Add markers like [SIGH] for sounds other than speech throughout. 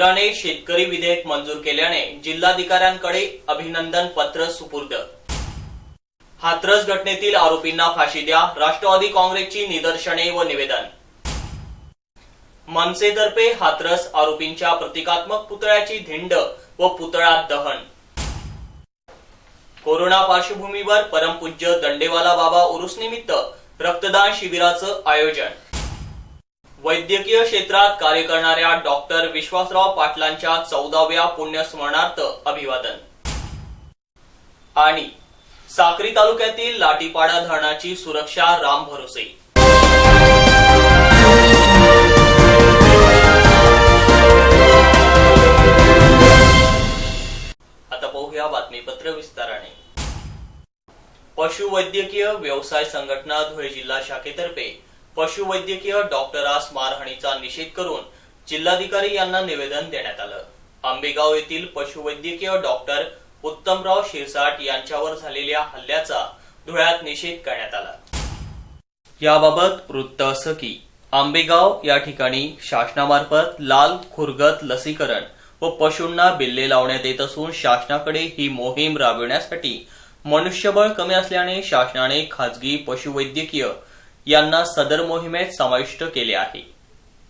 केंद्राने शेतकरी विधेयक मंजूर केल्याने जिल्हाधिकाऱ्यांकडे अभिनंदन पत्र सुपूर्द. हाथरस घटनेतील आरोपींना फाशी द्या राष्ट्रवादी काँग्रेसची निदर्शने व निवेदन. मनसेतर्फे हाथरस आरोपींच्या प्रतिकात्मक पुतळ्याची धिंड व पुतळा दहन. कोरोना पार्श्वभूमीवर परमपूज्य दंडेवाला बाबा उरुसनिमित्त रक्तदान शिबिराचं आयोजन. वैद्यकीय क्षेत्रात कार्य करणाऱ्या डॉक्टर विश्वासराव पाटलांच्या चौदाव्या पुण्यस्मरणार्थ अभिवादन. आणि साक्री तालुक्यातील लाटीपाडा धरणाची सुरक्षा राम भरोसे. आता पाहूया बातमीपत्र विस्ताराने. पशुवैद्यकीय व्यवसाय संघटना धुळे जिल्हा शाखेतर्फे पशुवैद्यकीय डॉक्टरास मारहाणीचा निषेध करून जिल्हाधिकारी यांना निवेदन देण्यात आलं. आंबेगाव येथील पशुवैद्यकीय डॉक्टर उत्तमराव शिरसाट यांच्यावर झालेल्या हल्ल्याचा धुळ्यात निषेध करण्यात आला. याबाबत वृत्त असं की आंबेगाव या ठिकाणी शासनामार्फत लाल खुरगत लसीकरण व पशूंना बिल्ले लावण्यात येत असून शासनाकडे ही मोहीम राबविण्यासाठी मनुष्यबळ कमी असल्याने शासनाने खाजगी पशुवैद्यकीय यांना सदर मोहिमेत समाविष्ट केले आहे.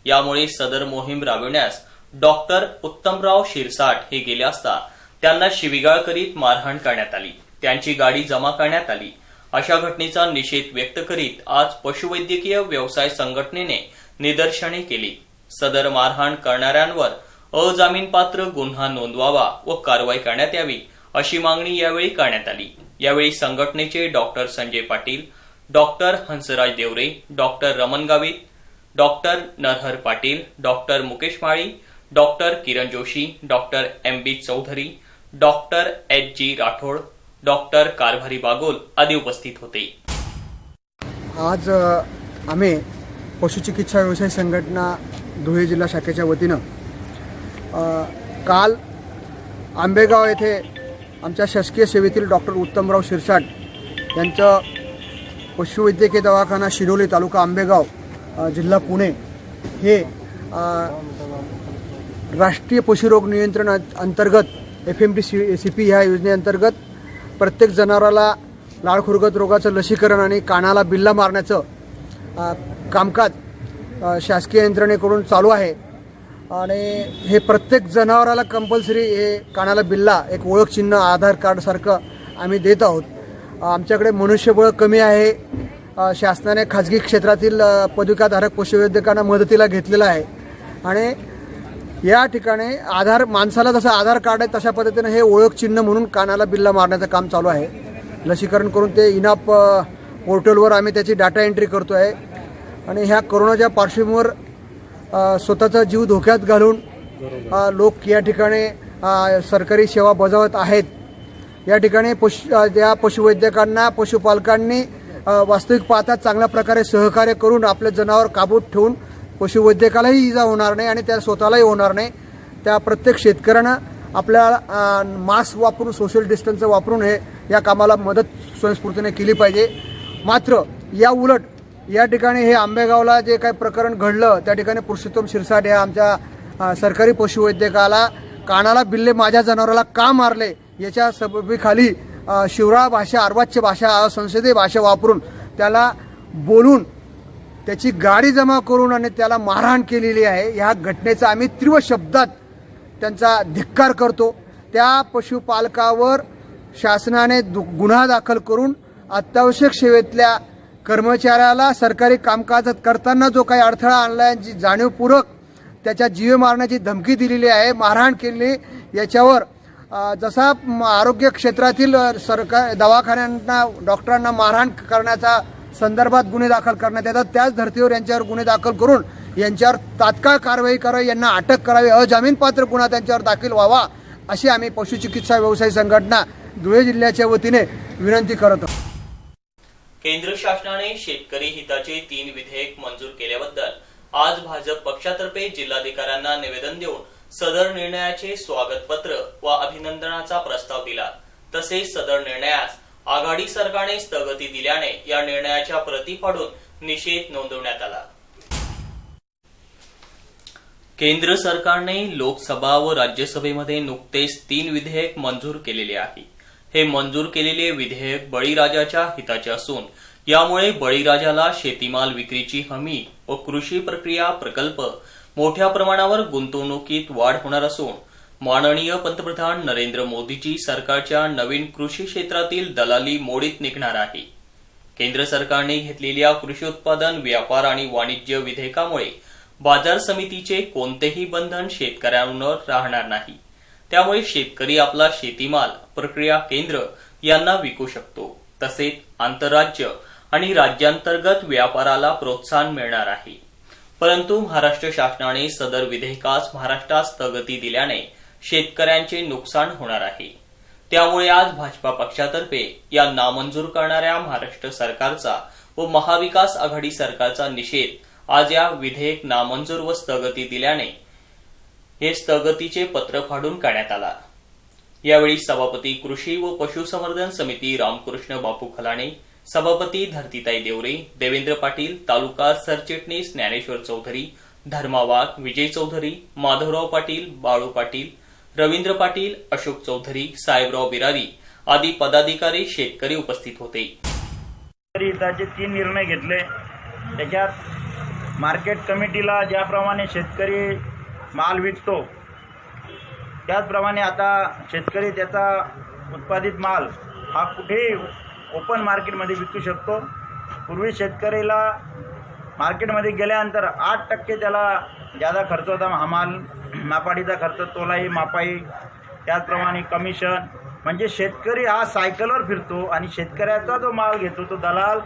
यामुळे सदर मोहीम राबविण्यास डॉक्टर उत्तमराव शिरसाट हे गेले असता त्यांना शिविगाळ करीत मारहाण करण्यात आली. त्यांची गाडी जमा करण्यात आली. अशा घटनेचा निषेध व्यक्त करीत आज पशुवैद्यकीय व्यवसाय संघटनेने निदर्शने केली. सदर मारहाण करणाऱ्यांवर अजामीनपात्र गुन्हा नोंदवावा व कारवाई करण्यात यावी अशी मागणी यावेळी करण्यात आली. यावेळी संघटनेचे doctor Sanjay Patil doctor Hansraj Deore doctor Raman Gavit doctor Narhar Patil doctor Mukesh Mali doctor Kiran Joshi doctor M B Chaudhari doctor H G Rathod doctor Karbhari Bagol आदी उपस्थित होते. आज आम्ही पशुचिकित्सा व्यवसाय संघटना धुळे जिल्हा शाखेच्या वतीनं काल आंबेगाव येथे आमच्या शासकीय सेवेतील डॉक्टर उत्तमराव शिरसाट यांचं पशुवैद्यकीय दवाखाना शिरोली तालुका आंबेगाव जिल्हा पुणे. हे राष्ट्रीय पशुरोग नियंत्रण अंतर्गत F M D C C P ह्या योजनेअंतर्गत प्रत्येक जनावराला लाळखुरगत रोगाचं लसीकरण आणि कानाला बिल्ला मारण्याचं कामकाज शासकीय यंत्रणेकडून चालू आहे. आणि हे प्रत्येक जनावराला कंपल्सरी हे कानाला बिल्ला एक ओळखचिन्ह आधार कार्डसारखं आम्ही देत आहोत. आमच्याकडे मनुष्यबळ कमी आहे. शासनाने खाजगी क्षेत्रातील पदविकाधारक पशुवैद्यकांना मदतीला घेतलेलं आहे. आणि या ठिकाणी आधार माणसाला जसं आधार कार्ड आहे तशा पद्धतीनं हे ओळख चिन्ह म्हणून कानाला बिल्ला मारण्याचं काम चालू आहे. लसीकरण करून ते इनाप पोर्टलवर आम्ही त्याची डाटा एंट्री करतो आहे आणि ह्या कोरोनाच्या पार्श्वभूमीवर स्वतःचा जीव धोक्यात घालून लोक या ठिकाणी सरकारी सेवा बजावत आहेत. या ठिकाणी पशु अ, या पशुवैद्यकांना पशुपालकांनी वास्तविक पाहता चांगल्या प्रकारे सहकार्य करून आपले जनावर काबूत ठेवून पशुवैद्यकालाही इजा होणार नाही आणि त्या स्वतःलाही होणार नाही. त्या प्रत्येक शेतकऱ्यानं आपल्या मास्क वापरून सोशल डिस्टन्स वापरून हे या कामाला मदत स्वयंस्फूर्तीने केली पाहिजे. मात्र या उलट या ठिकाणी हे आंबेगावला जे काही प्रकरण घडलं त्या ठिकाणी पुरुषोत्तम शिरसाट ह्या आमच्या सरकारी पशुवैद्यकाला कानाला बिल्ले माझ्या जनावराला का मारले? याच्या सबबीखाली शिवराळ भाषा अर्वाच्य भाषा संसदीय भाषा वापरून त्याला बोलून त्याची गाडी जमा करून आणि त्याला मारहाण केलेली आहे. ह्या घटनेचा आम्ही तीव्र शब्दात त्यांचा धिक्कार करतो. त्या पशुपालकावर शासनाने दु गुन्हा दाखल करून अत्यावश्यक सेवेतल्या कर्मचाऱ्याला सरकारी कामकाजात करताना जो काही अडथळा आणला आहे जी जाणीवपूर्वक त्याच्या जीवे मारण्याची धमकी दिलेली आहे मारहाण केली याच्यावर जसा आरोग्य क्षेत्रातील सरकार दवाखान्यांना डॉक्टरांना मारहाण करण्याचा संदर्भात गुन्हे दाखल करण्यात येतात त्याच धर्तीवर यांच्यावर गुन्हे दाखल करून यांच्यावर तात्काळ कारवाई करावी यांना अटक करावी अजामीनपात्र गुन्हा त्यांच्यावर दाखल व्हावा अशी आम्ही पशुचिकित्सा व्यवसाय संघटना धुळे जिल्ह्याच्या वतीने विनंती करत आहोत. केंद्र शासनाने शेतकरी हिताचे तीन विधेयक मंजूर केल्याबद्दल आज भाजप पक्षातर्फे जिल्हाधिकाऱ्यांना निवेदन देऊन सदर निर्णयाचे स्वागत पत्र व अभिनंदनाचा प्रस्ताव दिला. तसेच सदर निर्णयास आघाडी सरकारने स्थगिती दिल्याने या निर्णयाच्या प्रती पाडून निषेध नोंदवण्यात आला. केंद्र सरकारने लोकसभा व राज्यसभेमध्ये नुकतेच तीन विधेयक मंजूर केलेले आहे. हे मंजूर केलेले विधेयक बळीराजाच्या हिताचे असून यामुळे बळीराजाला शेतीमाल विक्रीची हमी व कृषी प्रक्रिया प्रकल्प मोठ्या प्रमाणावर गुंतवणुकीत वाढ होणार असून माननीय पंतप्रधान नरेंद्र मोदीजी सरकारच्या नवीन कृषी क्षेत्रातील दलाली मोडीत निघणार आहे. केंद्र सरकारने घेतलेल्या कृषी उत्पादन व्यापार आणि वाणिज्य विधेयकामुळे बाजार समितीचे कोणतेही बंधन शेतकऱ्यांवर राहणार नाही. त्यामुळे शेतकरी आपला शेतीमाल प्रक्रिया केंद्र यांना विकू शकतो. तसेच आंतरराज्य आणि राज्यांतर्गत व्यापाराला प्रोत्साहन मिळणार आहे. परंतु महाराष्ट्र शासनाने सदर विधेयकास महाराष्ट्रात स्थगिती दिल्याने शेतकऱ्यांचे नुकसान होणार आहे. त्यामुळे आज भाजपा पक्षातर्फे या नामंजूर करणाऱ्या महाराष्ट्र सरकारचा व महाविकास आघाडी सरकारचा निषेध आज या विधेयक नामंजूर व स्थगिती दिल्याने हे स्थगितीचे पत्र फाडून काढण्यात आला. यावेळी सभापती कृषी व पशुसंवर्धन समिती रामकृष्ण बापू खलाणे सभापती धरतीताई देवरे देवेंद्र पाटील तालुका सरचिटणीस ज्ञानेश्वर चौधरी धर्मा वाघ विजय चौधरी माधवराव पाटील बाळू पाटील रवींद्र पाटील अशोक चौधरी साहेबराव बिरारी आदी पदाधिकारी शेतकरी उपस्थित होते. हिताचे तीन निर्णय घेतले त्याच्यात मार्केट कमिटीला ज्याप्रमाणे शेतकरी माल विकतो त्याचप्रमाणे आता शेतकरी त्याचा उत्पादित माल हा कुठेही ओपन मार्केटमध्ये विकू शकतो. पूर्वी शेतकरीला मार्केटमध्ये गेल्यानंतर आठ टक्के त्याला ज्यादा खर्च होता हमाल मापाडीचा खर्च तोलाई मापाई त्याचप्रमाणे कमिशन म्हणजे शेतकरी हा सायकलवर फिरतो आणि शेतकऱ्याचा जो माल घेतो तो दलाल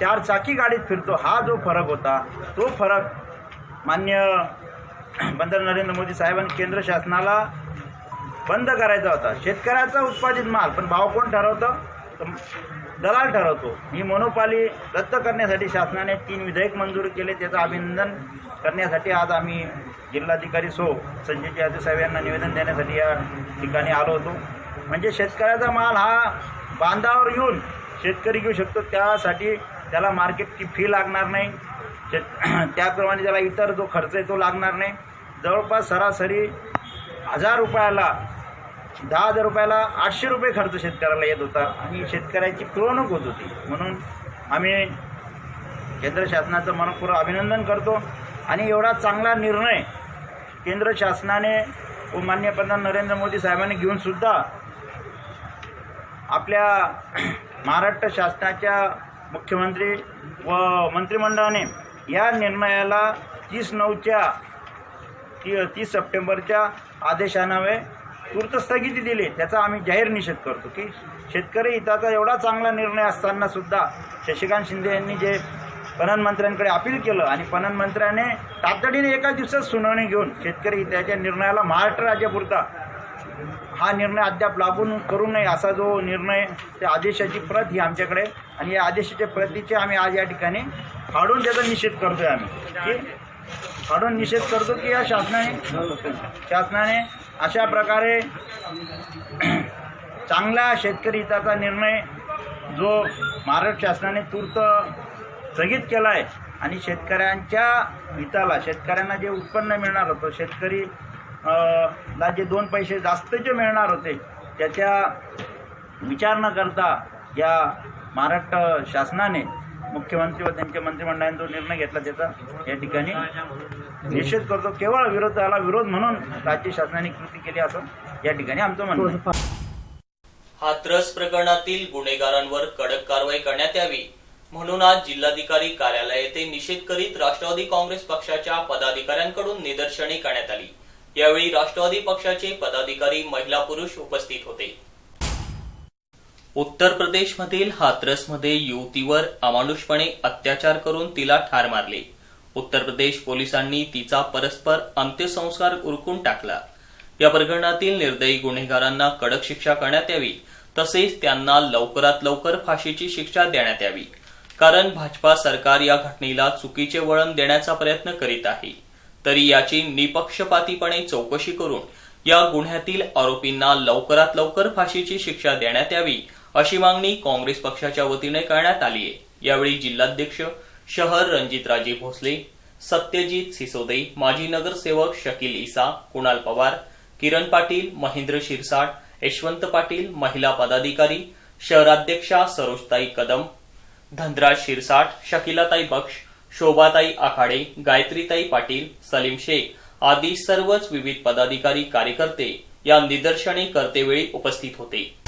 चार चाकी गाडीत फिरतो हा जो फरक होता तो फरक मान्य पंतप्रधान नरेंद्र मोदी साहेबांनी केंद्र शासनाला बंद करायचा होता. शेतकऱ्याचा उत्पादित माल पण भाव कोण ठरवतं? दलाल ठरवतो. ही मोनोपाली रद्द करण्यासाठी शासनाने तीन विधेयक मंजूर केले. त्याचं अभिनंदन करण्यासाठी आज आम्ही जिल्हाधिकारी सो संजय यादव साहेब यांना निवेदन देण्यासाठी या ठिकाणी आलो होतो. म्हणजे शेतकऱ्याचा माल हा बांधावर येऊन शेतकरी घेऊ शकतो. त्यासाठी त्याला मार्केटची फी लागणार नाही. शेत [CLEARS THROAT] त्याप्रमाणे त्याला इतर जो खर्च आहे तो लागणार नाही. जवळपास सरासरी हजार रुपयाला दहा हजार रुपयाला आठशे रुपये खर्च शेतकऱ्याला येत होता. आणि शेतकऱ्याची पिळवणूक होत होती. म्हणून आम्ही केंद्र शासनाचं मनपूर्वक अभिनंदन करतो. आणि एवढा चांगला निर्णय केंद्र शासनाने व मान्य पंतप्रधान नरेंद्र मोदी साहेबांनी घेऊनसुद्धा आपल्या महाराष्ट्र शासनाच्या मुख्यमंत्री व मंत्रिमंडळाने या निर्णयाला तीस नऊच्या ती तीस सप्टेंबरच्या आदेशानावे तूर्त स्थगिती दिली त्याचा आम्ही जाहीर निषेध करतो की शेतकरी हिताचा एवढा चांगला निर्णय असताना सुद्धा शशिकांत शिंदे यांनी जे पणन मंत्र्यांकडे अपील केलं आणि पणन मंत्र्याने तातडीने एका दिवसात सुनावणी घेऊन शेतकरी हिताच्या निर्णयाला महाराष्ट्र राज्यापुरता हा निर्णय अद्याप लागून करू नये असा जो निर्णय त्या आदेशाची प्रत ही आमच्याकडे आणि या आदेशाच्या प्रतीचे आम्ही आज या ठिकाणी फाडून त्याचा निषेध करतोय आम्ही. की फाडून निषेध करतो की या शासनाने शासनाने अशा प्रकारे [CLEARS THROAT] चांगला शेतकरी हिताचा निर्णय जो महाराष्ट्र शासनाने तूर्त स्थगित केला आहे आणि शेतकऱ्यांच्या हिताला शेतकऱ्यांना जे उत्पन्न मिळणार होतं शेतकरी ला जे दोन पैसे जास्तचे मिळणार होते त्याच्या विचार न करता या महाराष्ट्र शासनाने मुख्यमंत्री व त्यांच्या मंत्रिमंडळाने जो निर्णय घेतला त्याचा या ठिकाणी निषेध करतो. केवळ विरोधाला विरोध म्हणून राज्य शासनाने कृती केली असं या ठिकाणी आमचं म्हणणं हाथरस प्रकरणातील गुन्हेगारांवर कडक कारवाई करण्यात यावी म्हणून आज जिल्हाधिकारी कार्यालय येथे निषेध करीत राष्ट्रवादी काँग्रेस पक्षाच्या पदाधिकाऱ्यांकडून निदर्शने करण्यात आली. यावेळी राष्ट्रवादी पक्षाचे पदाधिकारी महिला पुरुष उपस्थित होते. उत्तर प्रदेशमधील हाथरसमध्ये युवतीवर अमानुषपणे अत्याचार करून तिला ठार मारले. उत्तर प्रदेश पोलिसांनी तिचा परस्पर अंत्यसंस्कार उरकून टाकला. या प्रकरणातील निर्दयी गुन्हेगारांना कडक शिक्षा करण्यात यावी तसेच त्यांना लवकरात लवकर फाशीची शिक्षा देण्यात यावी कारण भाजपा सरकार या घटनेला चुकीचे वळण देण्याचा प्रयत्न करीत आहे. तरी याची निपक्षपातीपणे चौकशी करून या गुन्ह्यातील आरोपींना लवकरात लवकर फाशीची शिक्षा देण्यात यावी अशी मागणी काँग्रेस पक्षाच्या वतीने करण्यात आली आहे. यावेळी जिल्हाध्यक्ष शहर रणजितराजे भोसले सत्यजित सिसोदे माजी नगरसेवक शकील इसा कुणाल पवार किरण पाटील महेंद्र शिरसाट यशवंत पाटील महिला पदाधिकारी शहराध्यक्षा सरोजताई कदम धनराज शिरसाट शकिलाताई बक्ष शोभाताई आखाडे गायत्रीताई पाटील सलीम शेख आदी सर्वच विविध पदाधिकारी कार्यकर्ते या निदर्शने करतेवेळी उपस्थित होते.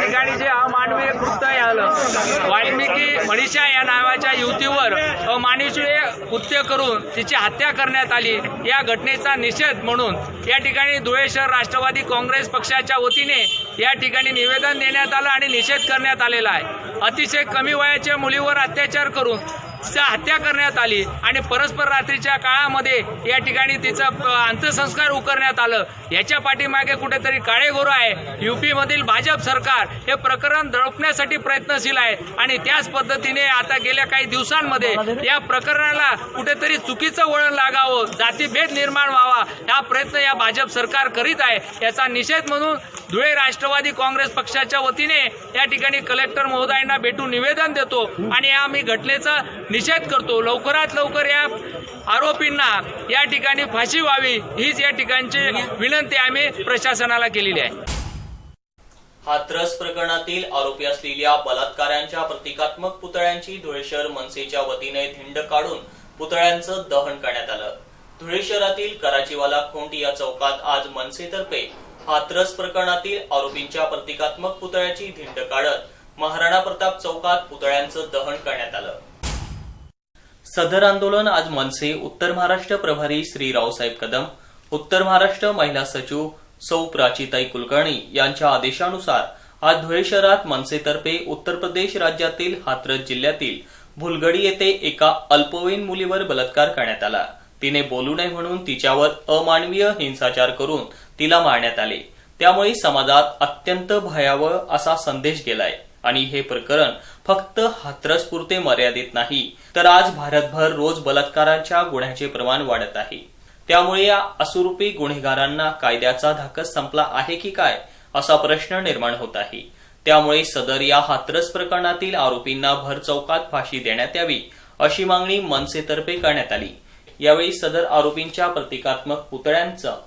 ठिकाणी जे अमानवीय कृत्य झालं वाल्मिकी मणिषा या नावाच्या युवतीवर अमानुषीय कृत्य करून तिची हत्या करण्यात आली. या घटनेचा निषेध म्हणून या ठिकाणी धुळे शहर राष्ट्रवादी काँग्रेस पक्षाच्या वतीने या ठिकाणी निवेदन देण्यात आलं आणि निषेध करण्यात आलेला आहे. अतिशय कमी वयाच्या मुलीवर अत्याचार करून हत्या करण्यात आली आणि परस्पर रात्रीच्या काळामध्ये या ठिकाणी तिचं अंत्यसंस्कार उकरण्यात आलं. याच्या पाठीमागे कुठेतरी काळेगोरं आहे. युपीमधील भाजप सरकार हे प्रकरण दडपण्यासाठी प्रयत्नशील आहे. आणि त्याच पद्धतीने आता गेल्या काही दिवसांमध्ये या प्रकरणाला कुठेतरी चुकीचं वळण लागावं जातीभेद निर्माण व्हावा हा प्रयत्न या भाजप सरकार करीत आहे. याचा निषेध म्हणून धुळे राष्ट्रवादी काँग्रेस पक्षाच्या वतीने या ठिकाणी कलेक्टर महोदयांना भेटून निवेदन देतो. आणि आम्ही घटनेचा निषेध करतो. लवकरात लवकर या आरोपींना या ठिकाणी फाशी व्हावी हीच या ठिकाणची विनंती आम्ही प्रशासनाला केलेली आहे. हाथरस प्रकरणातील आरोपी असलेल्या बलात्कारांच्या प्रतिकात्मक पुतळ्यांची धुळे शहर मनसेच्या वतीने धिंड काढून पुतळ्यांचं दहन करण्यात आलं. धुळे शहरातील कराचीवाला खोंट या चौकात आज मनसेतर्फे हाथरस प्रकरणातील आरोपींच्या प्रतिकात्मक पुतळ्याची धिंड काढत महाराणा प्रताप चौकात पुतळ्यांचं दहन करण्यात आलं. सदर आंदोलन आज मनसे उत्तर महाराष्ट्र प्रभारी श्री रावसाहेब कदम उत्तर महाराष्ट्र महिला सचिव सौ प्राचीताई कुलकर्णी यांच्या आदेशानुसार आज धुळे शहरात मनसेतर्फे उत्तर प्रदेश राज्यातील हाथरस जिल्ह्यातील भुलगडी येथे एका अल्पवयीन मुलीवर बलात्कार करण्यात आला. तिने बोलू नये म्हणून तिच्यावर अमानवीय हिंसाचार करून तिला मारण्यात आले. त्यामुळे समाजात अत्यंत भयावह असा संदेश गेलाय. आणि हे प्रकरण फक्त हाथरसपुरते मर्यादित नाही तर आज भारतभर रोज बलात्काराच्या गुन्ह्याचे प्रमाण वाढत आहे. त्यामुळे या असुरूपी गुन्हेगारांना कायद्याचा धाकस संपला आहे की काय असा प्रश्न निर्माण होत आहे. त्यामुळे सदर या हाथरस प्रकरणातील आरोपींना भर चौकात फाशी देण्यात यावी अशी मागणी मनसेतर्फे करण्यात आली. यावेळी सदर आरोपींच्या प्रतिकात्मक पुतळ्यांचं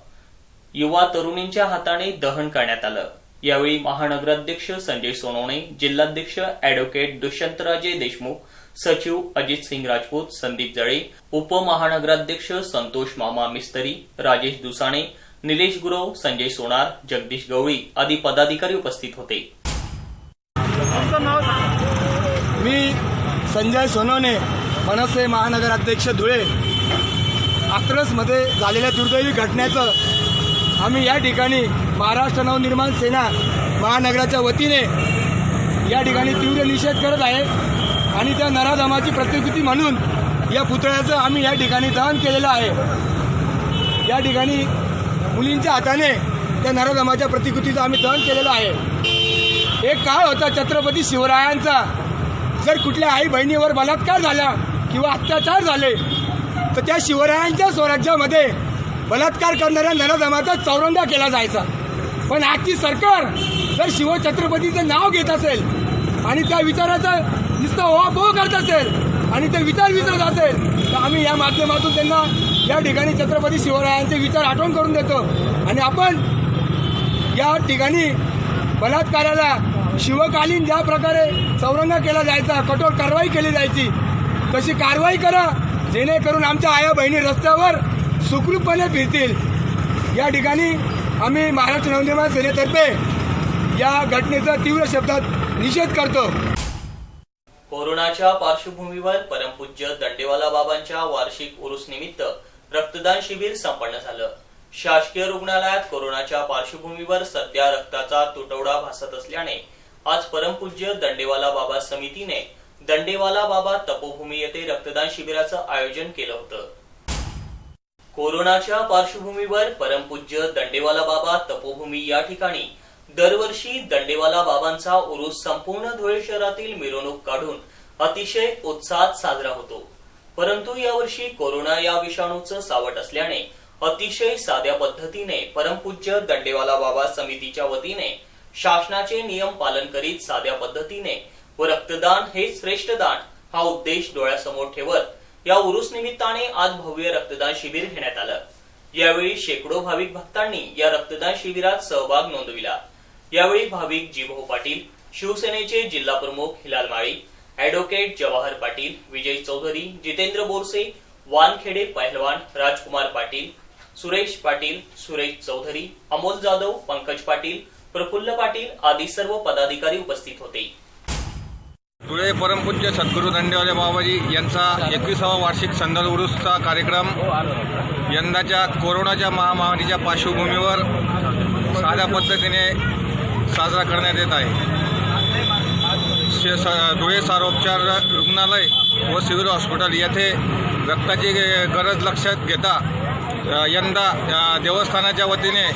युवा तरुणींच्या हाताने दहन करण्यात आलं. यावेळी महानगराध्यक्ष संजय सोनवणे जिल्हाध्यक्ष अॅडव्होकेट दुष्यंतराजे देशमुख सचिव अजित सिंग राजपूत संदीप जळे उपमहानगराध्यक्ष संतोष मामा मिस्तरी राजेश दुसाणे निलेश गुरव संजय सोनार जगदीश गवळी आदी पदाधिकारी उपस्थित होते. मी संजय सोनवणे मनसे महानगराध्यक्ष धुळे. आक्रसमध्ये झालेल्या दुर्दैवी घटनेचं आम्ही या ठिकाणी महाराष्ट्र नवनिर्माण सेना महानगराच्या वतीने या ठिकाणी तीव्र निषेध करत आहे आणि त्या नराधमाची प्रतिकृती म्हणून या पुतळ्याचं आम्ही या ठिकाणी दहन केलेलं आहे. या ठिकाणी मुलींच्या हाताने त्या नराधमाच्या प्रतिकृतीचं आम्ही दहन केलेलं आहे. एक काळ होता छत्रपती शिवरायांचा. जर कुठल्या आई बहिणीवर बलात्कार झाला किंवा अत्याचार झाले तर त्या शिवरायांच्या स्वराज्यामध्ये बलात्कार करणाऱ्या नराधमाचा चौरंगा केला जायचा. पण आजची सरकार जर शिवछत्रपतीचं नाव घेत असेल आणि त्या विचाराचा नुसतं ओवापोह करत असेल आणि ते विचार विसरत असेल तर आम्ही या माध्यमातून त्यांना या ठिकाणी छत्रपती शिवरायांचे विचार आठवण करून देतो. आणि आपण या ठिकाणी बलात्काराला शिवकालीन ज्या प्रकारे चौरंगा केला जायचा कठोर कारवाई केली जायची तशी कारवाई करा जेणेकरून आमच्या आया बहिणी रस्त्यावर सुखरूपपणे फिरतील. या ठिकाणी आम्ही महाराष्ट्र नवनिर्माण सेनेतर्फे या घटनेचा तीव्र शब्दात निषेध करतो. कोरोनाच्या पार्श्वभूमीवर परमपूज्य दंडेवाला बाबांच्या वार्षिक उरुस निमित्त रक्तदान शिबिर संपन्न झालं. शासकीय रुग्णालयात कोरोनाच्या पार्श्वभूमीवर सध्या रक्ताचा तुटवडा भासत असल्याने आज परमपूज्य दंडेवाला बाबा समितीने दंडेवाला बाबा तपोभूमी येथे रक्तदान शिबिराचं आयोजन केलं होतं. कोरोनाच्या पार्श्वभूमीवर परमपूज्य दंडेवाला बाबा तपोभूमी या ठिकाणी. दरवर्षी दंडेवाला बाबांचा उरूस संपूर्ण धुळे शहरातील मिरवणूक काढून अतिशय उत्साहात साजरा होतो. परंतु यावर्षी कोरोना या विषाणूचं सावट असल्याने अतिशय साध्या पद्धतीने परमपूज्य दंडेवाला बाबा समितीच्या वतीने शासनाचे नियम पालन करीत साध्या पद्धतीने व रक्तदान हे श्रेष्ठ दान हा उद्देश डोळ्यासमोर ठेवत या उरुस निमित्ताने आज भव्य रक्तदान शिबिर घेण्यात आलं. यावेळी शेकडो भाविक भक्तांनी या रक्तदान शिबिरात सहभाग नोंदविला. यावेळी भाविक जीभाऊ पाटील शिवसेनेचे जिल्हा प्रमुख हिलाल माळी ऍडव्होकेट जवाहर पाटील विजय चौधरी जितेंद्र बोरसे वानखेडे पहलवान राजकुमार पाटील सुरेश पाटील सुरेश चौधरी अमोल जाधव पंकज पाटील प्रफुल्ल पाटील आदी सर्व पदाधिकारी उपस्थित होते. धुळे परमपूज्य सद्गुरू दंडेवाले बाबाजी यांचा एकविसावा वार्षिक संदल उरुसचा कार्यक्रम. यंदाच्या कोरोनाच्या महामारीच्या पार्श्वभूमीवर साध्या पद्धतीने साजरा करण्यात येत आहे. शे- धुळे सारोपचार रुग्णालय व सिव्हिल हॉस्पिटल येथे रक्ताची गरज लक्षात घेता यंदा देवस्थानाच्या वतीने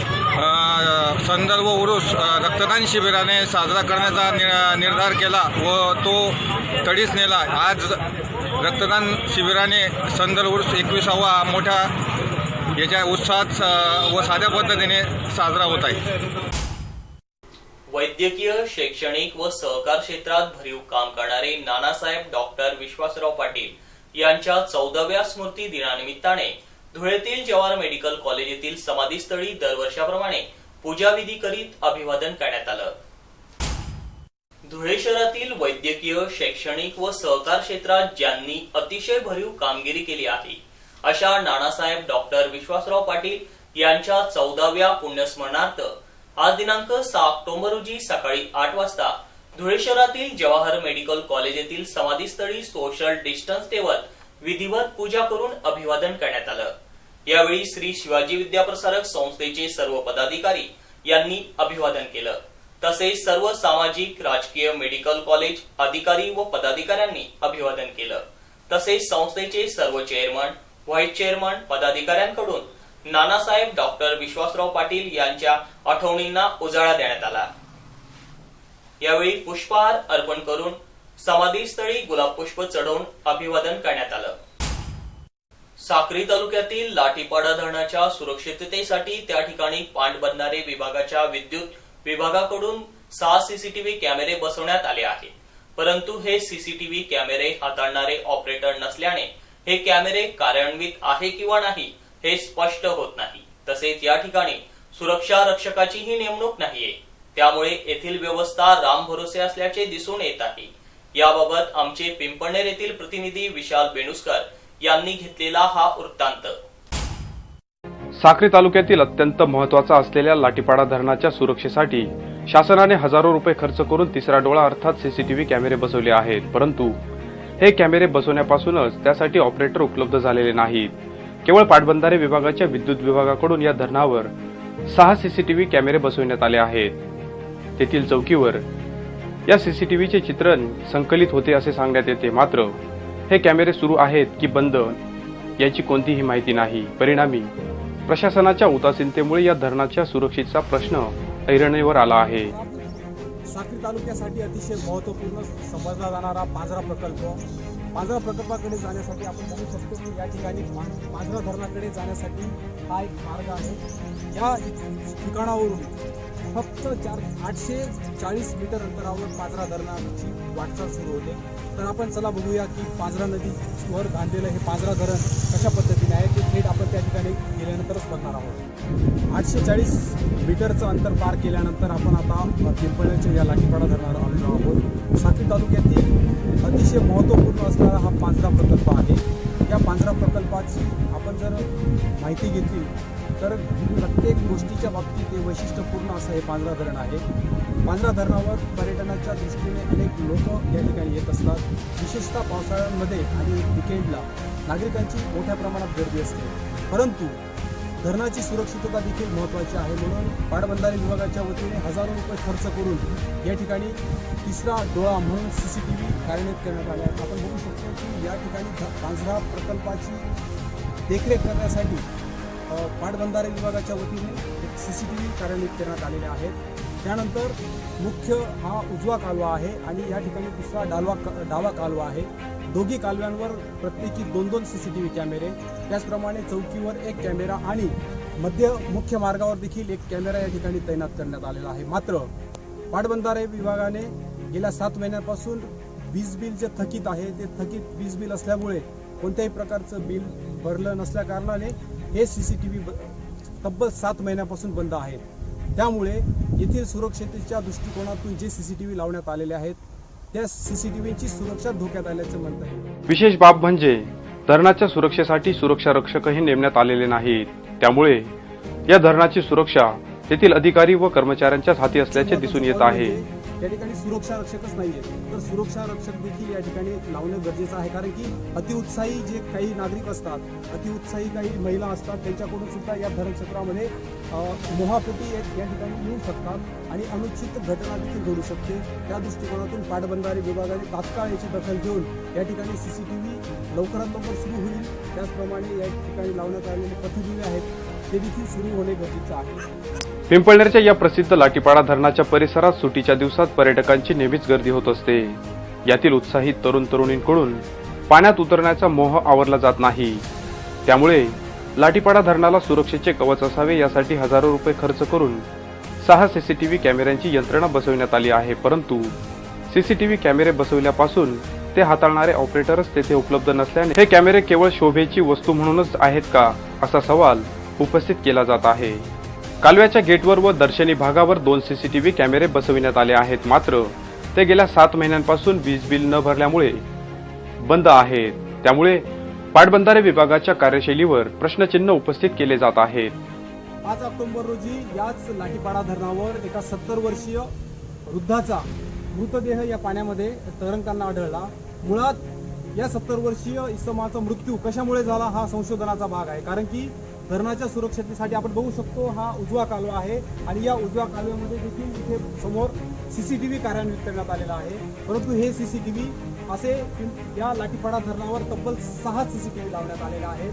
संदर्भ उरुस रक्तदान शिबिराने साजरा करण्याचा नि- निर्धार केला व तो तडीस नेला. आज रक्तदान शिबिराने संदर्भ उरुस एकविसावा मोठ्या याच्या उत्साहात व साध्या पद्धतीने साजरा होत आहे. वैद्यकीय शैक्षणिक व सहकार क्षेत्रात भरीव काम करणारे नानासाहेब डॉक्टर विश्वासराव पाटील यांच्या चौदाव्या स्मृती दिनानिमित्ताने धुळेतील जवाहर मेडिकल कॉलेज येथील समाधीस्थळी दरवर्षाप्रमाणे पूजाविधी करीत अभिवादन करण्यात आलं. धुळे शहरातील वैद्यकीय शैक्षणिक व सहकार क्षेत्रात ज्यांनी अतिशय भरीव कामगिरी केली आहे अशा नानासाहेब डॉक्टर विश्वासराव पाटील यांच्या चौदाव्या पुण्यस्मरणार्थ आज दिनांक सहा ऑक्टोबर रोजी सकाळी आठ वाजता धुळे शहरातील जवाहर मेडिकल कॉलेज येथील समाधीस्थळी सोशल डिस्टन्स ठेवत विधिवत पूजा करून अभिवादन करण्यात आलं. यावेळी श्री शिवाजी विद्याप्रसारक संस्थेचे सर्व पदाधिकारी यांनी अभिवादन केलं. तसेच सर्व सामाजिक राजकीय मेडिकल कॉलेज अधिकारी व पदाधिकाऱ्यांनी अभिवादन केलं. तसेच संस्थेचे सर्व चेअरमन व्हाईस चेअरमन पदाधिकाऱ्यांकडून नानासाहेब डॉक्टर विश्वासराव पाटील यांच्या आठवणींना उजाळा देण्यात आला. यावेळी पुष्पहार अर्पण करून समाधीस्थळी गुलाबपुष्प चढवून अभिवादन करण्यात आलं. साक्री तालुक्यातील लाठीपाडा धरणाच्या सुरक्षिततेसाठी त्या ठिकाणी पाटबंधारे विभागाच्या विद्युत विभागाकडून सहा सीसीटीव्ही कॅमेरे बसवण्यात आले आहे परंतु हे सीसीटीव्ही कॅमेरे हाताळणारे ऑपरेटर नसल्याने हे कॅमेरे कार्यान्वित आहे किंवा नाही हे स्पष्ट होत नाही. तसेच या ठिकाणी सुरक्षा रक्षकाचीही नेमणूक नाहीये. त्यामुळे येथील व्यवस्था राम भरोसे असल्याचे दिसून येत आहे. याबाबत आमचे पिंपळनेर येथील प्रतिनिधी विशाल बेणुसकर यांनी घेतलेला हा वृत्तांत. साक्री तालुक्यातील अत्यंत महत्त्वाचा असलेल्या लाटीपाडा धरणाच्या सुरक्षेसाठी शासनाने हजारो रुपये खर्च करून तिसरा डोळा अर्थात सीसीटीव्ही कॅमेरे बसवले आहेत. परंतु हे कॅमेरे बसवण्यापासूनच त्यासाठी ऑपरेटर उपलब्ध झालेले नाहीत. केवळ पाटबंधारे विभागाच्या विद्युत विभागाकडून या धरणावर सहा सीसीटीव्ही कॅमेरे बसवण्यात आले आहेत. तेथील चौकीवर या सीसीटीव्हीचे चित्रण संकलित होते असे सांगण्यात येते. मात्र हे कॅमेरे सुरू आहेत की बंद याची कोणतीही माहिती नाही. परिणामी प्रशासनाच्या उदासीनतेमुळे या धरणाच्या सुरक्षेचा प्रश्न ऐरणीवर आला आहे. साक्री तालुक्यासाठी अतिशय महत्त्वपूर्ण समजला जाणारा पांझरा प्रकल्प. पांझरा प्रकल्पाकडे जाण्यासाठी आपण बघू शकतो. की या ठिकाणी मा- पांझरा धरणाकडे जाण्यासाठी हा एक मार्ग आहे. या ठिकाणावरून फक्त चार आठशे चाळीस मीटर अंतरावर पाजरा धरणाची वाटचाल सुरू होते. तर आपण चला बघूया की पांझरा नदीवर बांधलेलं हे पाजरा धरण कशा पद्धतीने आहे? ते थेट आपण त्या ठिकाणी गेल्यानंतरच बघणार आहोत. आठशे चाळीस मीटरचं अंतर पार केल्यानंतर आपण आता पिंपळ्याच्या या लाठीपाडा धरणावर आलेलो आहोत. साखरी तालुक्यातील अतिशय महत्त्वपूर्ण असणारा हा पांजरा प्रकल्प आहे. या पांजरा प्रकल्पाची आपण जर माहिती घेतली तर प्रत्येक गोष्टीच्या बाबतीत ते वैशिष्ट्यपूर्ण असं हे पांझरा धरण आहे. पांझरा धरणावर पर्यटनाच्या दृष्टीने अनेक लोक या ठिकाणी येत असतात. विशेषतः पावसाळ्यांमध्ये आणि विकेंडला नागरिकांची मोठ्या प्रमाणात गर्दी असते. परंतु धरणाची सुरक्षितता देखील महत्त्वाची आहे म्हणून पाटबंधारे विभागाच्या वतीने हजारो रुपये खर्च करून या ठिकाणी तिसरा डोळा म्हणून सी सी टी व्ही कार्यान्वित करण्यात आला आहे. आपण बघू शकतो की या ठिकाणी ध- पांझरा प्रकल्पाची देखरेख करण्यासाठी पाटबंधारे विभागाच्या वतीने एक सी सी टी व्ही कार्यान्वित करण्यात आलेले आहेत त्यानंतर मुख्य हा उजवा कालवा आहे आणि या ठिकाणी दुसरा डालवा डावा कालवा आहे. दोघी कालव्यांवर प्रत्येकी दोन दोन सी सी टी व्ही कॅमेरे त्याचप्रमाणे चौकीवर एक कॅमेरा आणि मध्य मुख्य मार्गावर देखील एक कॅमेरा या ठिकाणी तैनात करण्यात आलेला आहे. मात्र पाटबंधारे विभागाने गेल्या सात महिन्यापासून वीज बिल जे थकीत आहे ते थकीत वीज बिल असल्यामुळे कोणत्याही प्रकारचं बिल भरलं नसल्या कारणाने हे सी सी टी व्ही तब्बल सात महिन्यापासून बंद आहेत त्यामुळे येथील सुरक्षतेच्या दृष्टिकोनातून जे सी सी टी व्ही लावण्यात आलेले आहेत त्या सी सी टी व्हीची सुरक्षा धोक्यात आल्याचं म्हणत आहे. विशेष बाब म्हणजे धरणाच्या सुरक्षेसाठी सुरक्षा रक्षकही नेमण्यात आलेले नाहीत. त्यामुळे या धरणाची सुरक्षा तेथील अधिकारी व कर्मचाऱ्यांच्याच हाती असल्याचे दिसून येत आहे. या ठिकाणी सुरक्षा रक्षकच नाहीये. तर सुरक्षा रक्षक देखील या ठिकाणी लावणं गरजेचं आहे. कारण की अतिउत्साही जे काही नागरिक असतात अतिउत्साही काही महिला असतात त्यांच्याकडून सुद्धा या धरणक्षेत्रामध्ये मोहापोटी एक या ठिकाणी येऊ शकतात आणि अनुचित घटना देखील घडू शकते. त्या दृष्टिकोनातून पाटबंधारे विभागाने तात्काळ याची दखल घेऊन या ठिकाणी सी सी टी व्ही लवकरात लवकर सुरू होईल. त्याचप्रमाणे या ठिकाणी लावण्यात आलेले पथदिवे आहेत ते देखील सुरू होणे गरजेचं आहे. पिंपळनेरच्या या प्रसिद्ध लाटीपाडा धरणाच्या परिसरात सुटीच्या दिवसात पर्यटकांची नेहमीच गर्दी होत असते. यातील उत्साहित तरुण तरुणींकडून पाण्यात उतरण्याचा मोह आवरला जात नाही. त्यामुळे लाटीपाडा धरणाला सुरक्षेचे कवच असावे यासाठी हजारो रुपये खर्च करून सहा सीसीटीव्ही कॅमेऱ्यांची यंत्रणा बसविण्यात आली आहे. परंतु सीसीटीव्ही कॅमेरे बसवल्यापासून ते हाताळणारे ऑपरेटरच तेथे उपलब्ध नसल्याने हे कॅमेरे केवळ शोभेची वस्तू म्हणूनच आहेत का असा सवाल उपस्थित केला जात आहे. कालव्याच्या गेटवर व दर्शनी भागावर दोन सीसीटीव्ही कॅमेरे बसविण्यात आले आहेत. मात्र ते गेल्या सात महिन्यांपासून वीज बिल न भरल्यामुळे बंद आहेत. त्यामुळे पाटबंधारे विभागाच्या कार्यशैलीवर प्रश्नचिन्ह उपस्थित केले जात आहेत पाच ऑक्टोबर रोजी याच लाठीपाडा धरणावर एका सत्तर वर्षीय वृद्धाचा मृतदेह या पाण्यामध्ये तरंगताना आढळला. मुळात या सत्तर वर्षीय इसमाचा मृत्यू कशामुळे झाला हा संशोधनाचा भाग आहे. कारण की धरणाच्या सुरक्षतेसाठी आपण बघू शकतो हा उजवा कालवा आहे आणि या उजव्या कालव्यामध्ये देखील इथे समोर सी सी टी कार्यान्वित करण्यात आलेला आहे. परंतु हे सी सी टी व्ही असे या लाठीपाडा धरणावर तब्बल सहा सी सी टी व्ही लावण्यात आलेले आहेत.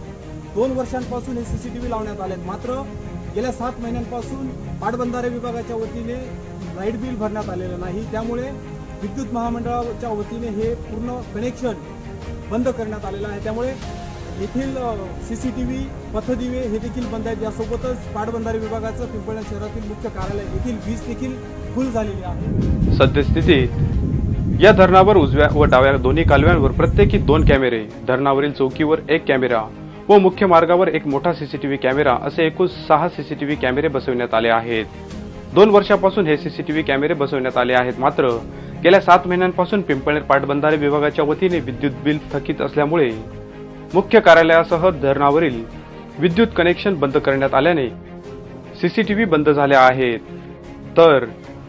दोन वर्षांपासून हे सी सी टी व्ही लावण्यात आले मात्र गेल्या सात महिन्यांपासून पाटबंधारे विभागाच्या वतीने लाइट बिल भरण्यात आलेलं नाही. त्यामुळे विद्युत महामंडळाच्या वतीने हे पूर्ण कनेक्शन बंद करण्यात आलेलं आहे. त्यामुळे येथील सी सी टी व्ही पथदिवे हे देखील बंद आहेत. यासोबतच पाटबंधारे विभागाचं पिंपळणे शहरातील मुख्य कार्यालय येथील वीज देखील फुल झालेली आहे. सद्यस्थितीत या धरणावर उजव्या व डाव्या दोन्ही कालव्यांवर प्रत्येकी दोन कॅमेरे धरणावरील चौकीवर एक कॅमेरा व मुख्य मार्गावर एक मोठा सीसीटीव्ही कॅमेरा असे एकूण सहा सीसीटीव्ही कॅमेरे बसविण्यात आले आहेत. दोन वर्षापासून हे सीसीटीव्ही कॅमेरे बसवण्यात आले आहेत. मात्र गेल्या सात महिन्यांपासून पिंपळनेर पाटबंधारे विभागाच्या वतीने विद्युत बिल थकीत असल्यामुळे मुख्य कार्यालयासह धरणावरील विद्युत कनेक्शन बंद करण्यात आल्याने सीसीटीव्ही बंद झाल्या आहेत. तर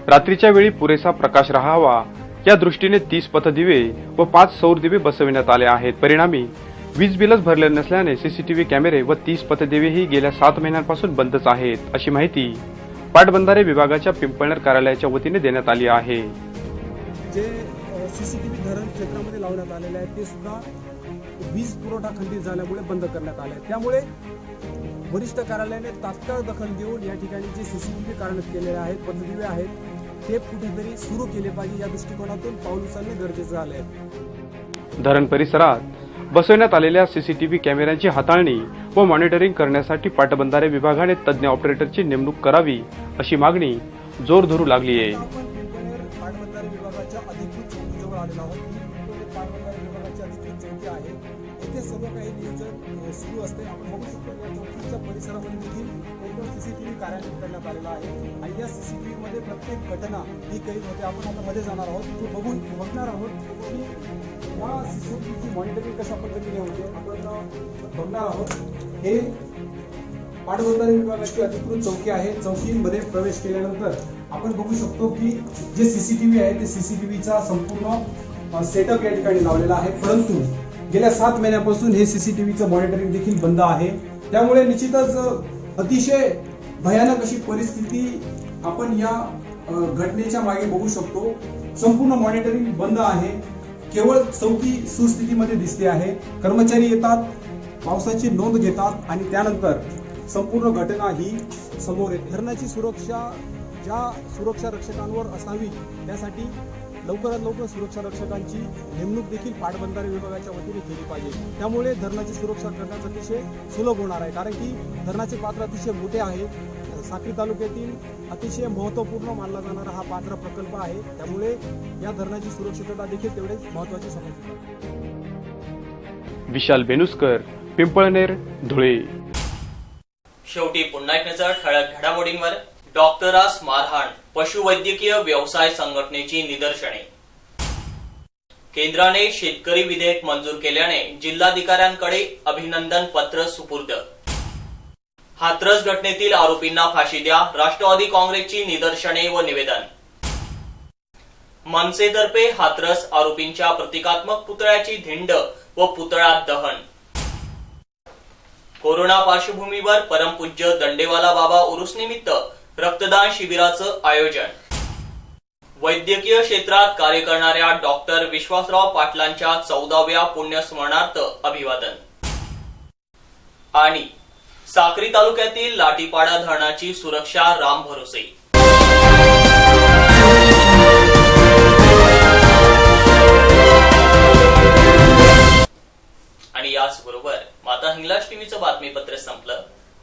रात्रीच्या वेळी पुरेसा प्रकाश राहावा या दृष्टीने तीस पथदिवे व पाच सौर दिवे बसविण्यात आले आहेत. परिणामी वीज बिलच भरले नसल्याने सीसीटीव्ही कॅमेरे व तीस पथदिवेही गेल्या सात महिन्यांपासून बंदच आहेत अशी माहिती पाटबंधारे विभागाच्या पिंपळनेर कार्यालयाच्या वतीने देण्यात आली आहे. जे सी सी टी व्ही धरण क्षेत्रामध्ये लावण्यात आलेले आहेत. ते सुद्धा वीज पुरवठा खंडित झाल्यामुळे बंद करण्यात आले आहेत. त्यामुळे वरिष्ठ कार्यालयाने तात्काळ दखल घेऊन या ठिकाणी जे सी सी टी व्ही कार्यान्वित केलेले आहेत पद्धतीवे आहेत ते कुठेतरी सुरू केले पाहिजे या दृष्टिकोनातून पाऊल उचलणे गरजेचं झाले आहे धरण परिसरात बसवण्यात आलेल्या सीसीटीव्ही कॅमेऱ्यांची हाताळणी व मॉनिटरिंग करण्यासाठी पाटबंधारे विभागाने तज्ज्ञ ऑपरेटरची नेमणूक करावी अशी मागणी जोर धरू लागली आहे करण्यात आलेला आहे. आणि या सीसीटीव्ही मध्ये प्रत्येक घटना ही कैद होते म्हणजे आपण आता मध्ये जाणार आहोत. तो बघून बघणार आहोत की या सीसीटीव्हीची मॉनिटरिंग कशा पद्धतीने होते. आपण बघणार आहोत. हे पाटबंधारे विभागाची अधिकृत चौकी आहे. चौकीमध्ये प्रवेश केल्यानंतर आपण बघू शकतो की जे सीसीटीव्ही आहे ते सीसीटीव्हीचा संपूर्ण सेटअप या ठिकाणी लावलेला आहे. परंतु गेल्या सात महिन्यापासून हे सीसीटीव्हीचं मॉनिटरिंग देखील बंद आहे. त्यामुळे निश्चितच अतिशय भयानक अशी परिस्थिती आपण या घटनेच्या मागे बघू शकतो. संपूर्ण मॉनिटरिंग बंद आहे. केवळ चौकी सुस्थितीमध्ये दिसते आहे. कर्मचारी येतात पावसाची नोंद घेतात आणि त्यानंतर संपूर्ण घटना ही समोर येते. धरणाची सुरक्षा ज्या सुरक्षा रक्षकांवर असावी त्यासाठी लवकरात लवकर सुरक्षा रक्षकांची नेमणूक देखील पाटबंधारे विभागाच्या वतीने केली पाहिजे. त्यामुळे धरणाची सुरक्षा करण्यास अतिशय सुलभ होणार आहे. कारण की धरणाचे पात्र अतिशय मोठे आहे. साक्री तालुक्यातील अतिशय महत्त्वपूर्ण मानला जाणारा हा पात्र प्रकल्प आहे. त्यामुळे या धरणाची सुरक्षितता देखील तेवढेच महत्त्वाची समजते. विशाल बेनुस्कर पिंपळनेर धुळे. शेवटी पुन्हा एक नजर ठळक घडामोडींवर. डॉक्टरास मारहाण पशुवैद्यकीय व्यवसाय संघटनेची निदर्शने. केंद्राने शेतकरी विधेयक मंजूर केल्याने जिल्हाधिकाऱ्यांकडे अभिनंदन पत्र सुपूर्द. हाथरस घटनेतील आरोपींना फाशी द्या राष्ट्रवादी काँग्रेसची निदर्शने व निवेदन. मनसेतर्फे हाथरस आरोपींच्या प्रतिकात्मक पुतळ्याची धिंड व पुतळा दहन. कोरोना पार्श्वभूमीवर परमपूज्य दंडेवाला बाबा उरुसनिमित्त रक्तदान शिबिराचं आयोजन. वैद्यकीय क्षेत्रात कार्य करणाऱ्या डॉक्टर विश्वासराव पाटलांच्या चौदाव्या पुण्यस्मरणार्थ अभिवादन. आणि साक्री तालुक्यातील लाटीपाडा धरणाची सुरक्षा राम भरोसे. आणि याचबरोबर माता हिंगलाज टीव्हीचं बातमीपत्र संपलं.